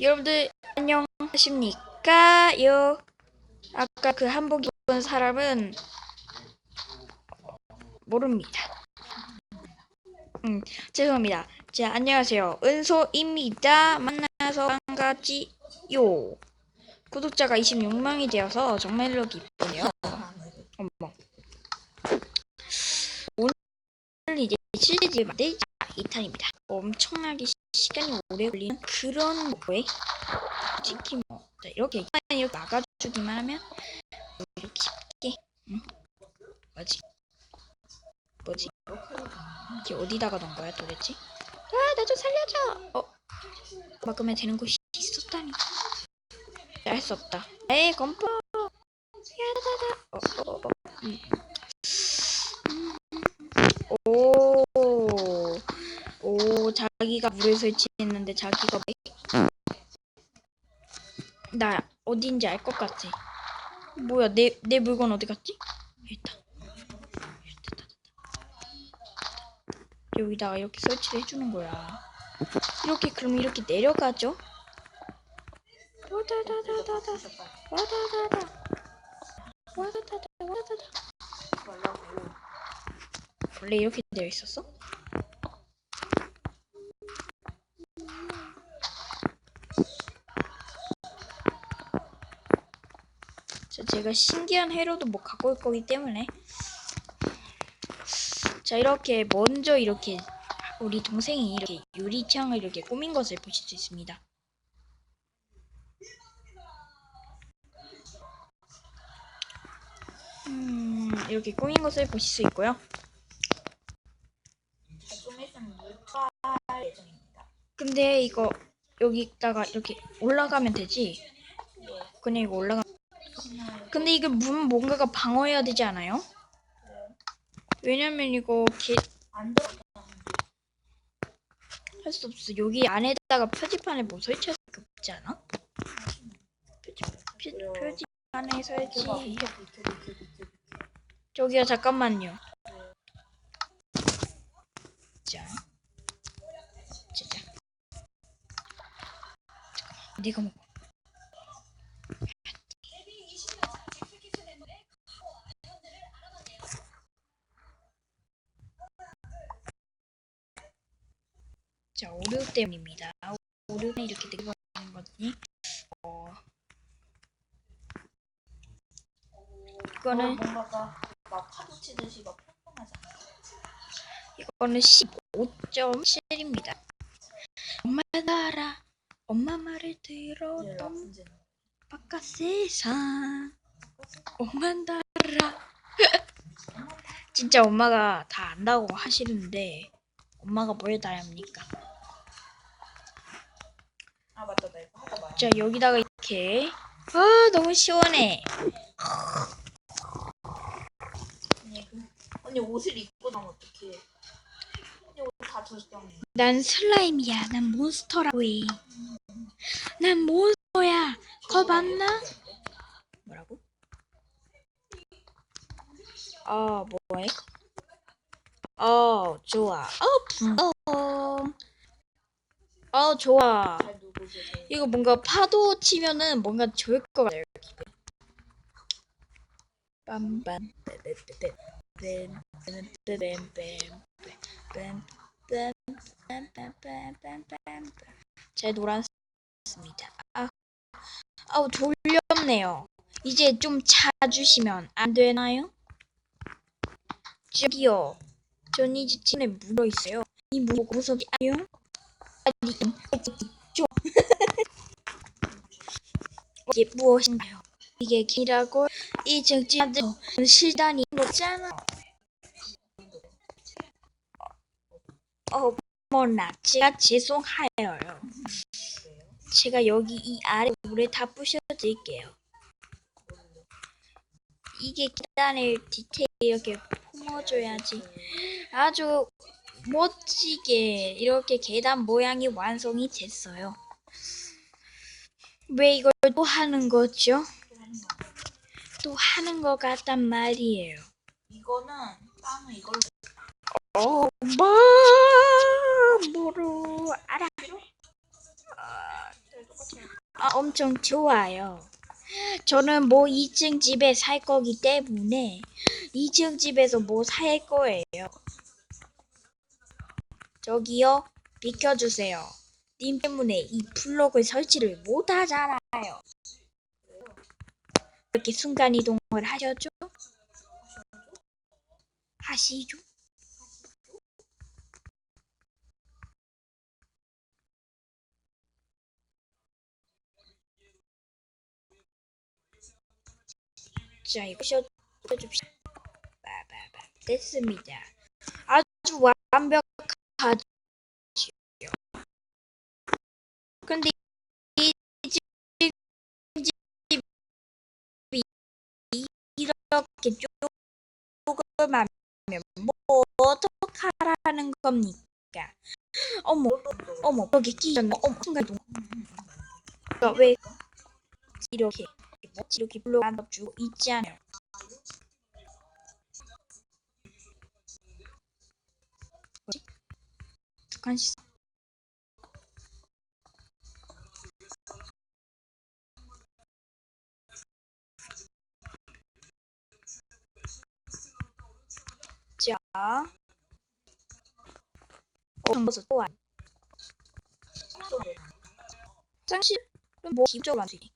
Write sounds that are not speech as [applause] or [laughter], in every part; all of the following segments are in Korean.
여러분들 안녕하십니까? 요 아까 그 한복 입은 사람은 모릅니다. 음 죄송합니다. 자 안녕하세요 은소입니다. 만나서 반가지요. 구독자가 26명이 되어서 정말로 기쁘네요. 어머. 오늘 이제 실제집 만들자 2탄입니다. 엄청나게 시- 시간이 오래 걸리는 그런 거에 솔직히 뭐 자, 이렇게 이렇게 막아주기만 하면 이렇게 쉽게 응? 뭐지? 뭐지? 이게 어디다가 넣은 거야 도대체? 아, 나 좀 살려줘! 어, 막으면 되는 곳이 있었다니. 할수 없다. 에이, 검포! 야다다다! 어, 어, 어, 어. 음. 오, 오, 자기가 물을 설치했는데 자기가 왜? 나 어딘지 알 것 같아. 뭐야, 내, 내 물건 어디 갔지? 있다. 여기다가 이렇게 설치를 해주는 거야. 이렇게 그럼 이렇게 내려가죠? 와다다다다다 와다다다 와다다다 와다다다 원래 이렇게 되어 있었어? 자, 제가 신기한 회로도 뭐 갖고 올 거기 때문에 자 이렇게 먼저 이렇게 우리 동생이 이렇게 유리창을 이렇게 꾸민 것을 보실 수 있습니다. 음, 이렇게 꾸민 것을 보실 수 있고요. 근데 이거 여기다가 이렇게 올라가면 되지? 그냥 이거 올라가. 근데 이거 문 뭔가가 방어해야 되지 않아요? 왜냐면 이거 개... 할 수 없어. 여기 안에다가 표지판을 뭐 설치할 수 없지 않아? 표지, 표, 표지판에 설치. 저기요 잠깐만요. 자, 자자. 네가 먹 자, 오류 때문입니다. 오류는 이렇게 되는 거니. 어, 이거는 뭔가가 막 파도 치듯이 막 평평하잖아. 이거는 15.7입니다. 엄마 나라, 엄마 말을 들어 예. 바깥 세상. 엄마 나라. [laughs] 진짜 엄마가 다 안다고 하시는데 엄마가 뭘다 합니까? 아 맞다 나 이거 하다 말. 자 여기다가 이렇게 아 너무 시원해. 언니 옷을 입고 나면 어떡해? 언니 옷다 젖었네. 난 슬라임이야. 난 몬스터라고 해. 난 몬스터야. 거 맞나? 뭐라고? 어, 뭐해? 어, 좋아. 어, 부러 워. 어, 좋아. 이거 뭔가 파도 치면은 뭔가 좋을 것 같아요. 빰빰 제 노란습니다. 아, 아우 졸렵네요. 이제 좀 자주시면 안 되나요? 저기요, 전 이제 침에 묻어 있어요. 이 무- 무섭지 않아요? 좀 [laughs] 이게 무엇인가요? 이게 기라고 이 정치자들 실단이 거잖아. 어머나, 제가 죄송하여요. 제가 여기 이 아래 물에 다 부셔드릴게요. 이게 계단을 디테일 이렇게 품어줘야지. 아주 멋지게 이렇게 계단 모양이 완성이 됐어요. 왜 이걸 또 하는 거죠? 또 하는 것 같단 말이에요. 이거는 빵은 이걸로 뭐로 알아? 아, 아, 엄청 좋아요. 저는 뭐 2층 집에 살 거기 때문에 2층 집에서 뭐 살 거예요. 저기요, 비켜주세요. 님 때문에 이 블록을 설치를 못 하잖아요. 이렇게 순간 이동을 하셔죠? 하시죠? 자, 이거. 빠바바. 됐습니다. 아주 완벽 하죠. 근데 이 집- 집이 이렇게 조그마면 뭐 어떡하라는 겁니까? 어머, 어머, 여기 끼셨네. 어머. 그러니까 왜 이렇게? 이렇게 불러 안아주고 있지 않아요? 두 칸씩 자, 어, 정보서 또 와. 화장실은 뭐 기적으로 안 되지.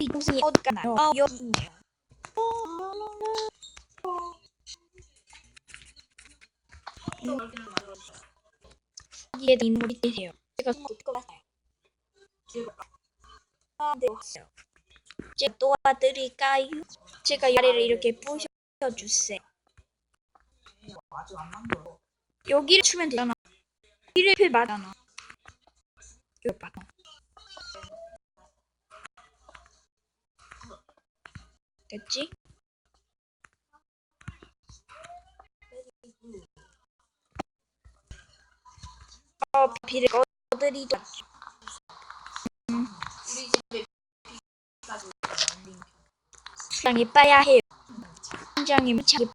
이 동생이 어디 가나요? 아, 여기. 여기에 인물이 계세요. 제가 네, 왔어요. 제가 도와드릴까요? 제가 이 아래를 이렇게 부셔주세요. 여기를 추면 되잖아. 여기를 맞잖아. 여기 맞아. 됐지? 비를 비까지 링. 땅이 빠야 해요. 팀장이 무지하게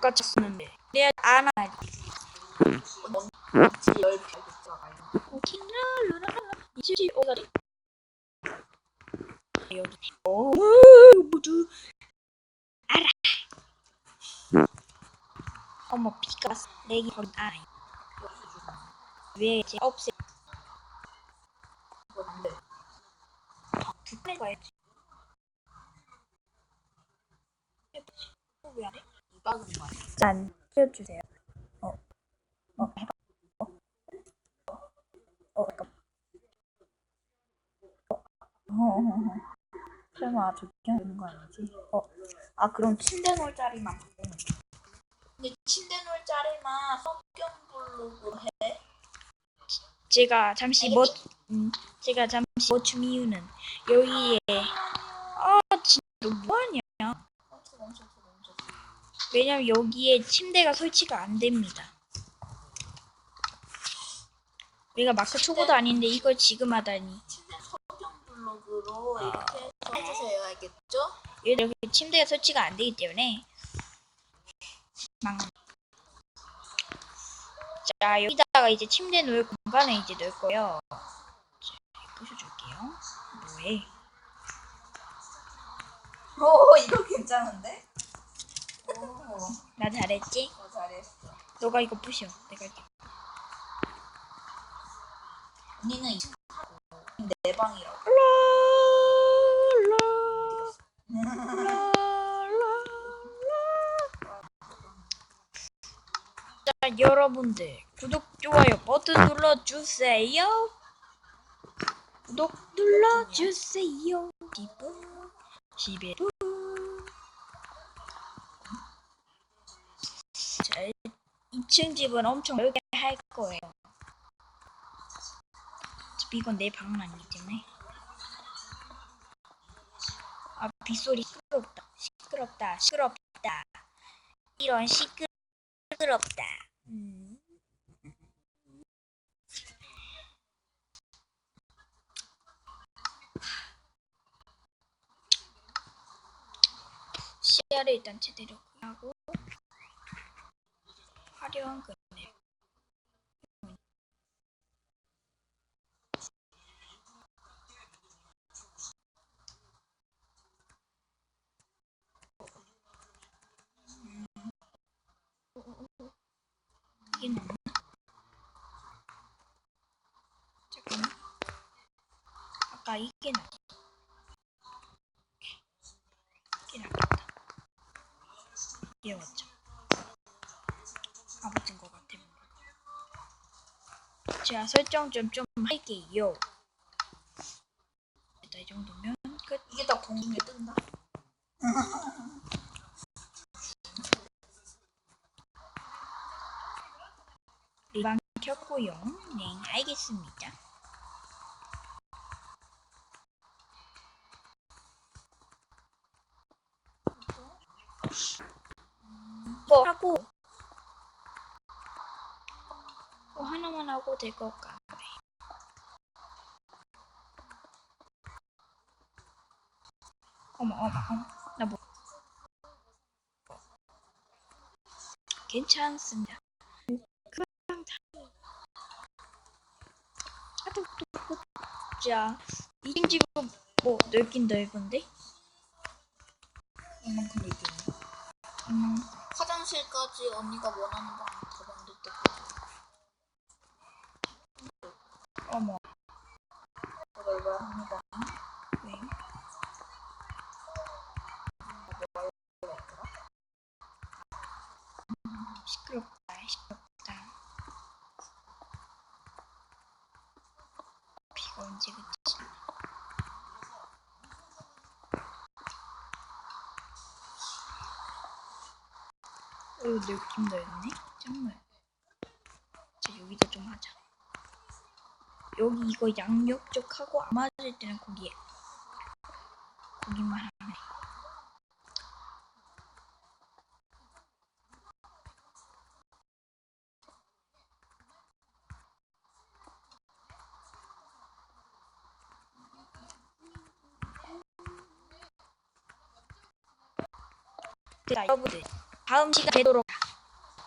꽂혔었는데. 내가 안 어디가지? 여기. 오, 모두 알아. 어머, 왔어. 내기 버린 아이. 왜 이제 없애? 두 번에 가야지. 왜안 해? 이 박은 거야. 짠. 펴주세요. 어. 어, 해봐. 어. 어, 잠깐. 어. 어, 어, 어. 설마 저기 되는 거 아니지? 어. 아, 그럼 침대 놓을 자리만. 근데 침대 놓을 자리만 성경 블록으로 해. 제가 잠시 뭐, 음, 제가 잠시 멈춤 이유는 여기에 아 진짜 너 뭐하냐? 멈춰 멈춰 멈춰. 왜냐면 여기에 침대가 설치가 안 됩니다. 우리가 마크 초보도 아닌데 이걸 지금 하다니. 침대 성경 블록으로 이렇게 해서. 알겠죠? 여기 침대가 설치가 안 되기 때문에 망. 자 여기다가 이제 침대 놓을 공간을 이제 넣을 거예요. 자, 부셔줄게요. 뭐해? 오 이거 괜찮은데? 오, 나 잘했지? 너 잘했어. 너가 이거 부셔. 내가 이렇게. 언니는 이 내 방이라고. 자, [laughs] 여러분들 구독 좋아요 버튼 눌러주세요. 구독 눌러주세요. 집은 집에도. 자, 2층 집은 엄청 넓게 할 거예요. 어차피 이건 내 방은 아니기 때문에. 아, 빗소리 시끄럽다. 시끄럽다. 시끄럽다. 이런 시끄럽다. 음. 시야를 일단 제대로 하고 화려한 그네. 이게 나. 제가 설정 좀 좀 할게요. 일단 이 정도면 끝. 이게 딱 동공에 뜬다. 리방 켰고요. 네, 알겠습니다. 뭐 하고 뭐 하나만 하고 될 것 같아. 어머 어머 어머 나 뭐? 괜찮습니다. 그냥 또 자, 이층 지금 뭐 넓긴 넓은데? 이만큼 얘기해. 음, 화장실까지 언니가 원하는 방더 만들 때 어머, 더 넓어야 합니다. 왜? 시끄럽다, 시끄럽다. 비가 언제 그치? 어, 이거 넓긴 넓네? 정말. 자, 여기다 좀 하자. 여기 이거 양옆 쪽 하고 안 맞을 때는 거기에 거기만 자 여러분들 다음 시간 되도록